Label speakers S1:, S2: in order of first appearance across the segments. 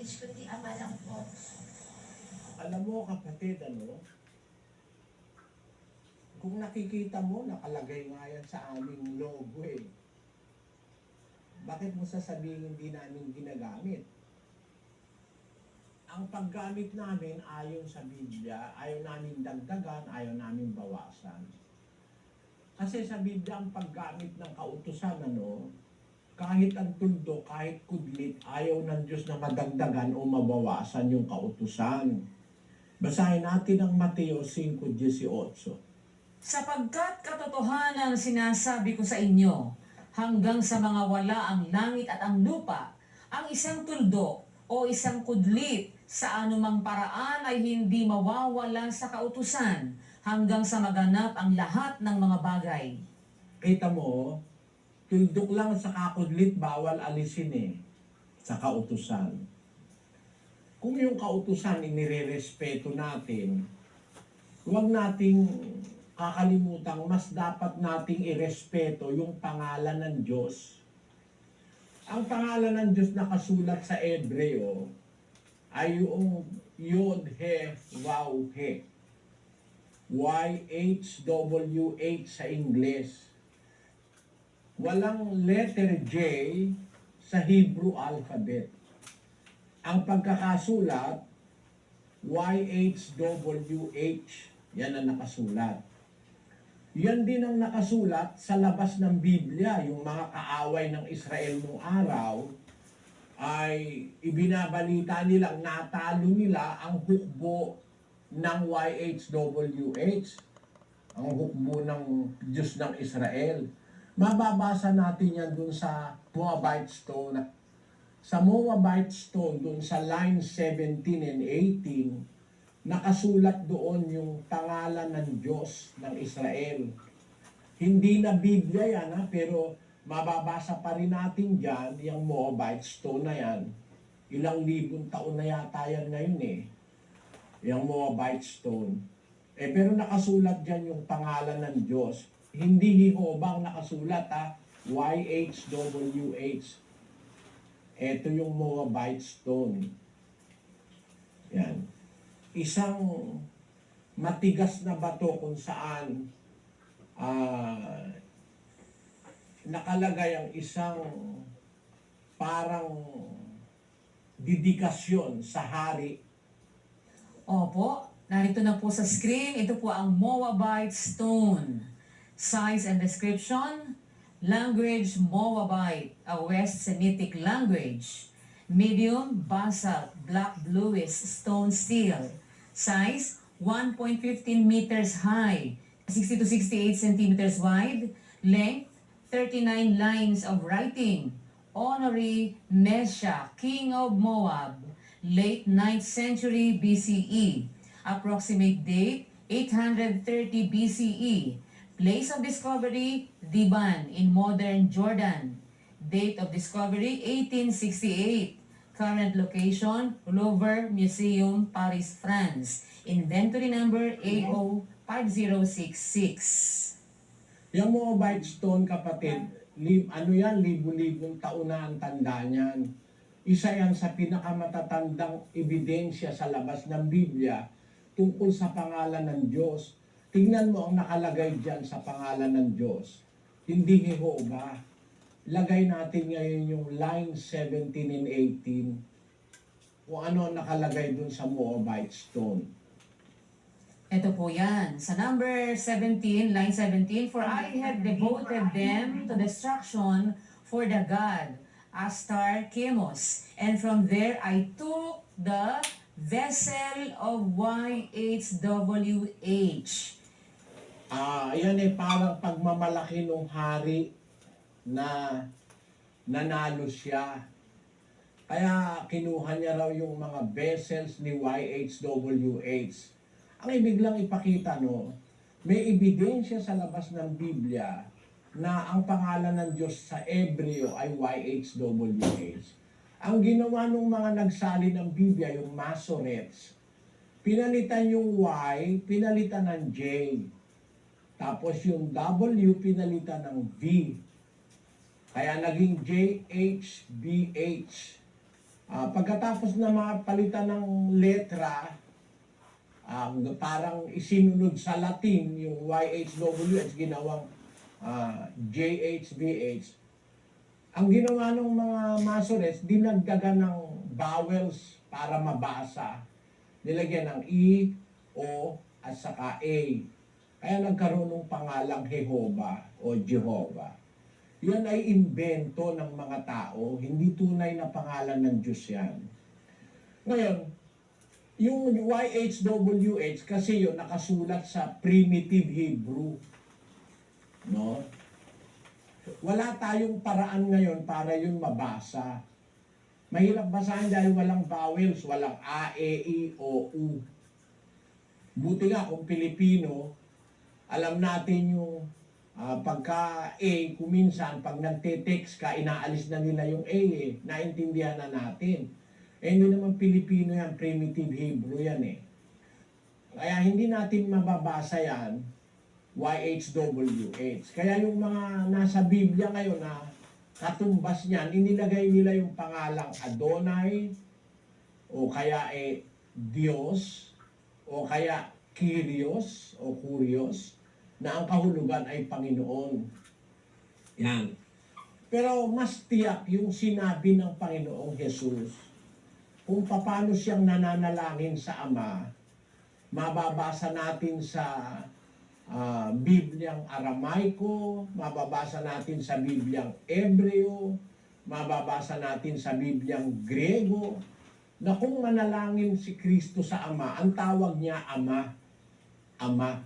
S1: language, kundi ama lang po.
S2: Alam mo kapatid, ano? Kung nakikita mo, nakalagay nga yan sa aming logo eh. Bakit mo sasabihin hindi namin ginagamit? Ang paggamit namin ayon sa Biblia, ayaw namin dagdagan, ayaw namin bawasan. Kasi sa Biblia, ang paggamit ng kautusan, ano, kahit ang tuldo, kahit kudlit, ayaw ng Diyos na madagdagan o mabawasan yung kautusan. Basahin natin ang Mateo 5.18.
S3: Sapagkat katotohanan sinasabi ko sa inyo, hanggang sa mga wala ang langit at ang lupa, ang isang tuldo o isang kudlit sa anumang paraan ay hindi mawawala sa kautusan hanggang sa maganap ang lahat ng mga bagay.
S2: Kita mo, tuldok lang sa kakudlit, bawal alisin eh, sa kautusan. Kung yung kautusan inirerespeto natin, huwag nating kakalimutan, mas dapat nating irespeto yung pangalan ng Diyos. Ang pangalan ng Diyos nakasulat sa Ebreo ay yung Yod He Waw He. Y-H-W-H sa Ingles. Walang letter J sa Hebrew alphabet. Ang pagkakasulat, YHWH. Yan ang nakasulat. Yan din ang nakasulat sa labas ng Biblia, yung mga kaaway ng Israel nung araw, ay ibinabalita nilang natalo nila ang hukbo ng YHWH, ang hukbo ng Diyos ng Israel. Mababasa natin yan dun sa Moabite Stone. Sa Moabite Stone, dun sa line 17 and 18, nakasulat doon yung pangalan ng Diyos ng Israel. Hindi na Biblia yan, ha? pero mababasa pa rin natin dyan, yung Moabite Stone na yan. Ilang libong taon na yata yan ngayon eh. Yung Moabite Stone. Eh, pero nakasulat dyan yung pangalan ng Diyos. Hindi Jehovah ang nakasulat ha. YHWH. Ito yung Moabite Stone. Yan. Isang matigas na bato kung saan ah, nakalagay ang isang parang didikasyon sa hari
S3: Opo, narito na po sa screen. Ito po ang Moabite Stone. Size and description, language Moabite, a West Semitic language. Medium basalt, black bluish stone steel. Size 1.15 meters high, 60 to 68 centimeters wide. Length 39 lines of writing. Honorary Mesha, King of Moab, late 9th century BCE. Approximate date 830 BCE. Place of discovery Diban in modern Jordan. Date of discovery 1868. Current location Louvre Museum, Paris, France. Inventory number AO5066.
S2: Yung Moabite Stone, kapatid, li, ano yan, libu-libong taon na ang tanda niyan. Isa yan sa pinakamatatandang ebidensya sa labas ng Biblia tungkol sa pangalan ng Diyos. Tingnan mo ang nakalagay dyan sa pangalan ng Diyos. Hindi Jehovah. Lagay natin ngayon yung line 17 and 18 kung ano ang nakalagay dun sa Moabite Stone.
S3: Ito po yan. Sa number 17, line 17, For I have devoted them to destruction for the god Astar Chemos. And from there I took the vessel of YHWH.
S2: Ah, yan eh parang pagmamalaki ng hari na nanalo siya. Kaya kinuha niya raw yung mga vessels ni YHWH. Ang ibig lang ipakita no, may ebidensya sa labas ng Biblia na ang pangalan ng Diyos sa Ebreo ay YHWH. Ang ginawa ng mga nagsali ng Biblia, yung Masoretes, pinalitan yung Y, pinalitan ng J. Tapos yung W, pinalitan ng V. Kaya naging JHBH. Ah, pagkatapos na mapalitan ng letra, ang parang isinunod sa Latin, yung YHWH, ginawang ah, JHVH. Ang ginawa ng mga Masores, dinagdagan ng vowels para mabasa. Nilagyan ng E, O, at saka A. Kaya nagkaroon ng pangalang Jehovah o Jehovah. Yan ay invento ng mga tao, hindi tunay na pangalan ng Diyos yan. Ngayon, yung YHWH kasi yun nakasulat sa primitive Hebrew. No? Wala tayong paraan ngayon para yun mabasa. Mahirap basahin dahil walang vowels, walang A, E, I, O, U. Buti nga kung Pilipino, alam natin yung ah, pagka A, kuminsan, pag nagte-text ka, inaalis na nila yung A eh. Naintindihan na natin. Eh, hindi naman Pilipino yan, primitive Hebrew yan eh. Kaya hindi natin mababasa yan, YHWH. Kaya yung mga nasa Biblia ngayon na katumbas niyan, inilagay nila yung pangalang Adonai, o kaya eh Diyos, o kaya Kyrios, o Kurios, na ang kahulugan ay Panginoon. Yan. Pero mas tiyak yung sinabi ng Panginoong Jesus kung paano siyang nananalangin sa Ama, mababasa natin sa ah, Bibliang Aramaiko, mababasa natin sa Bibliang Ebreo, mababasa natin sa Bibliang Grego, na kung manalangin si Kristo sa Ama, ang tawag niya Ama. Ama.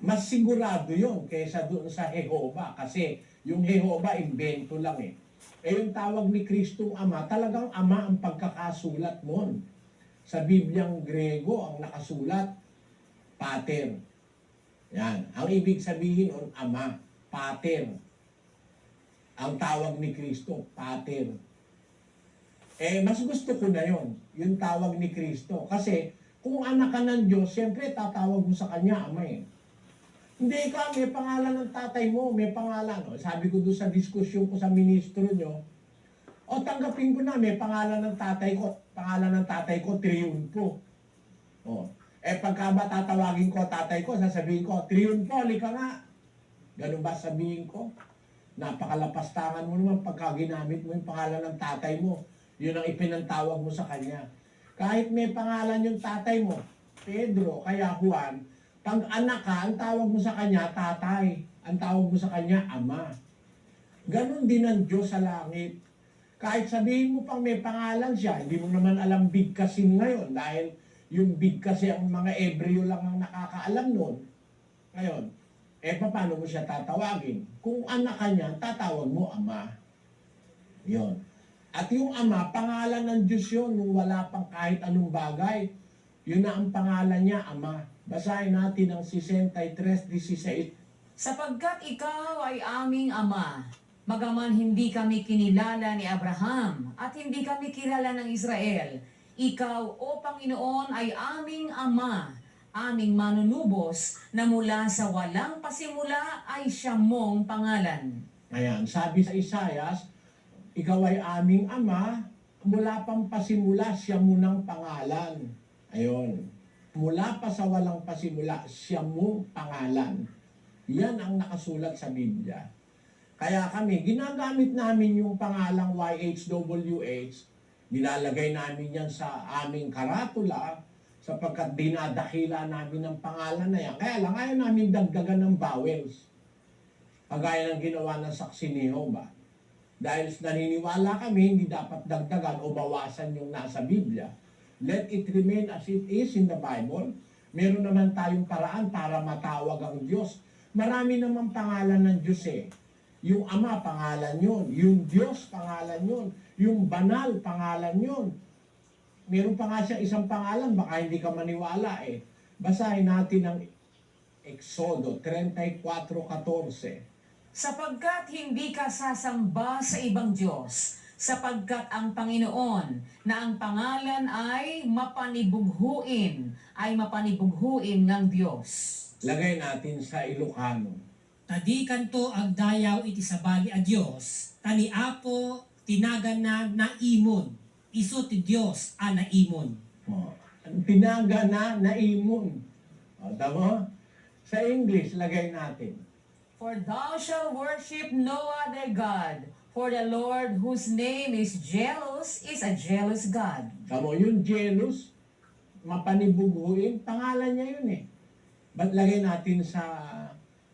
S2: Mas sigurado yon kaysa doon sa Jehova kasi yung Jehova invento lang eh. Eh yung tawag ni Kristong Ama, talagang Ama ang pagkakasulat nun. Sa Bibliang Grego, ang nakasulat, Pater. Yan. Ang ibig sabihin nun, Ama, Pater. Ang tawag ni Kristo, Pater. Eh, mas gusto ko na yon yung tawag ni Kristo. Kasi, kung anak ka ng Diyos, siyempre tatawag mo sa Kanya, Ama eh. Hindi ka, may pangalan ng tatay mo, may pangalan. O, sabi ko doon sa diskusyon ko sa ministro nyo, o tanggapin ko na, may pangalan ng tatay ko. Pangalan ng tatay ko, Triunfo. O, eh pagka ba tatawagin ko tatay ko, sasabihin ko, Triunfo, halika nga. Ganun ba sabihin ko? Napakalapastangan mo naman pagka ginamit mo yung pangalan ng tatay mo. Yun ang ipinantawag mo sa kanya. Kahit may pangalan yung tatay mo, Pedro, kaya Juan, pag anak ka, ang tawag mo sa kanya, tatay. Ang tawag mo sa kanya, ama. Ganon din ang Diyos sa langit. Kahit sabihin mo pang may pangalan siya, hindi mo naman alam bigkasin ngayon dahil yung bigkasi ang mga Ebreo lang ang nakakaalam nun. Ngayon, eh paano mo siya tatawagin? Kung anak ka niya, tatawag mo ama. Yon. At yung ama, pangalan ng Diyos yun nung wala pang kahit anong bagay. Yun na ang pangalan niya, ama. Basahin natin ang 63.16.
S3: Sapagkat ikaw ay aming ama, magaman hindi kami kinilala ni Abraham at hindi kami kilala ng Israel. Ikaw, O Panginoon, ay aming ama, aming manunubos na mula sa walang pasimula ay siya mong pangalan.
S2: Ayan, sabi sa Isayas, ikaw ay aming ama, mula pang pasimula siya munang pangalan. Ayon. Mula pa sa walang pasimula, siya mong pangalan. Yan ang nakasulat sa Biblia. Kaya kami, ginagamit namin yung pangalang YHWH, nilalagay namin yan sa aming karatula, sapagkat dinadakila namin ng pangalan na yan. Kaya lang, ayaw namin dagdagan ng vowels. Kagaya ng ginawa ng saksi ni Jehovah. Dahil naniniwala kami, hindi dapat dagdagan o bawasan yung nasa Biblia. Let it remain as it is in the Bible. Meron naman tayong paraan para matawag ang Diyos. Marami namang pangalan ng Diyos eh. Yung Ama, pangalan yun. Yung Diyos, pangalan yun. Yung Banal, pangalan yun. Meron pa nga siya isang pangalan, baka hindi ka maniwala eh. Basahin natin ang Exodo 34.14.
S3: Sapagkat hindi ka sasamba sa ibang Diyos, sapagkat ang Panginoon na ang pangalan ay mapanibughuin, ay mapanibughuin ng Diyos.
S2: Lagay natin sa Ilocano.
S1: Tadi kanto agdayaw iti sabali a Dios, tani Apo tinagan na naimon. Iso ti Dios a naimon.
S2: Oh, tinaga na naimon. O, tama? Sa English, lagay natin.
S3: For thou shalt worship no other God, for the Lord whose name is jealous is a jealous God.
S2: Tamo, yung jealous, mapanibuguin, pangalan niya yun eh. Ba't lagay natin sa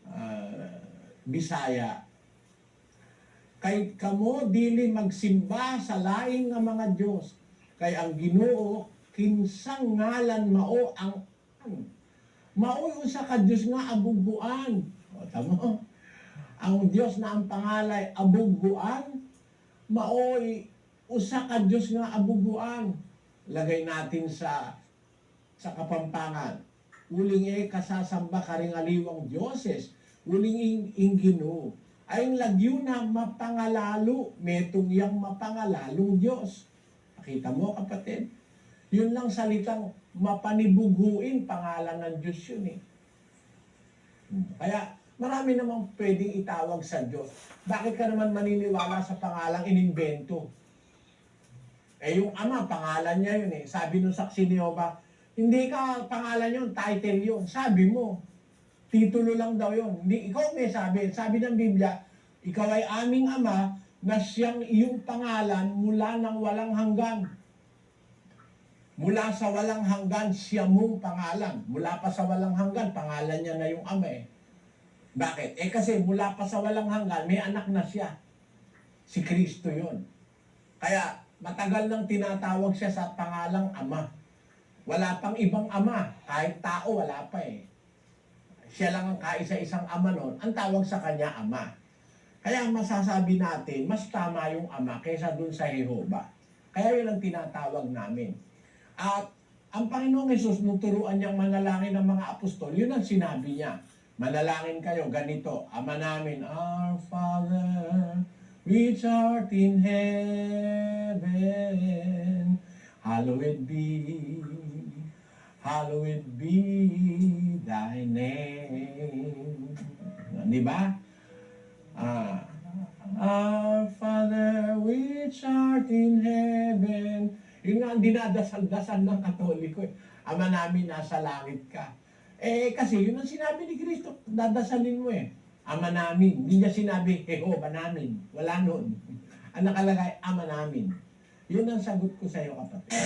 S2: ah, Bisaya? Kay kamo dili magsimba sa laing nga mga Dios. Kay ang Ginoo kinsang ngalan mao ang mao usa ka Dios nga abugbuan. O tamo. Ang Dios na ang pangalay abugbuan maoy usa ka Dios nga abugbuan. Lagay natin sa sa Kapampangan. Uling e kasasamba karing aliwang Dioses. Uling ing, ing Ginoo. Ay lagyo na mapangalalo, metong yang mapangalalong Diyos. Nakita mo kapatid? Yun lang salitang mapanibuguin pangalan ng Diyos yun eh. Kaya marami namang pwedeng itawag sa Diyos. Bakit ka naman maniniwala sa pangalang inimbento? Eh yung ama, pangalan niya yun eh. Sabi nung saksi ni Jehovah, hindi ka pangalan yun, title yun. Sabi mo, titulo lang daw yun. Hindi, ikaw may sabi. Sabi ng Biblia, ikaw ay aming ama na siyang iyong pangalan mula ng walang hanggan. Mula sa walang hanggan, siya mong pangalan. Mula pa sa walang hanggan, pangalan niya na yung ama eh. Bakit? Eh kasi mula pa sa walang hanggan, may anak na siya. Si Kristo yon. Kaya matagal nang tinatawag siya sa pangalang ama. Wala pang ibang ama. Kahit tao, wala pa eh. Siya lang ang kaisa-isang ama noon. Ang tawag sa kanya, ama. Kaya masasabi natin, mas tama yung ama kaysa dun sa Jehova. Kaya yun ang tinatawag namin. At ang Panginoong Yesus, nung turuan niyang manalangin ng mga apostol, yun ang sinabi niya. Manalangin kayo, ganito, Ama namin, Our Father, which art in heaven, hallowed be, hallowed be thy name. Di ba? Ah, Our Father, which art in heaven. Yun nga ang dinadasal-dasal ng Katoliko. eh. Ama namin, nasa langit ka. Eh, kasi yun ang sinabi ni Kristo, dadasalin mo eh. Ama namin. Hindi niya sinabi, Jehova namin. Wala nun. Ang nakalagay, Ama namin. Yun ang sagot ko sa iyo, kapatid.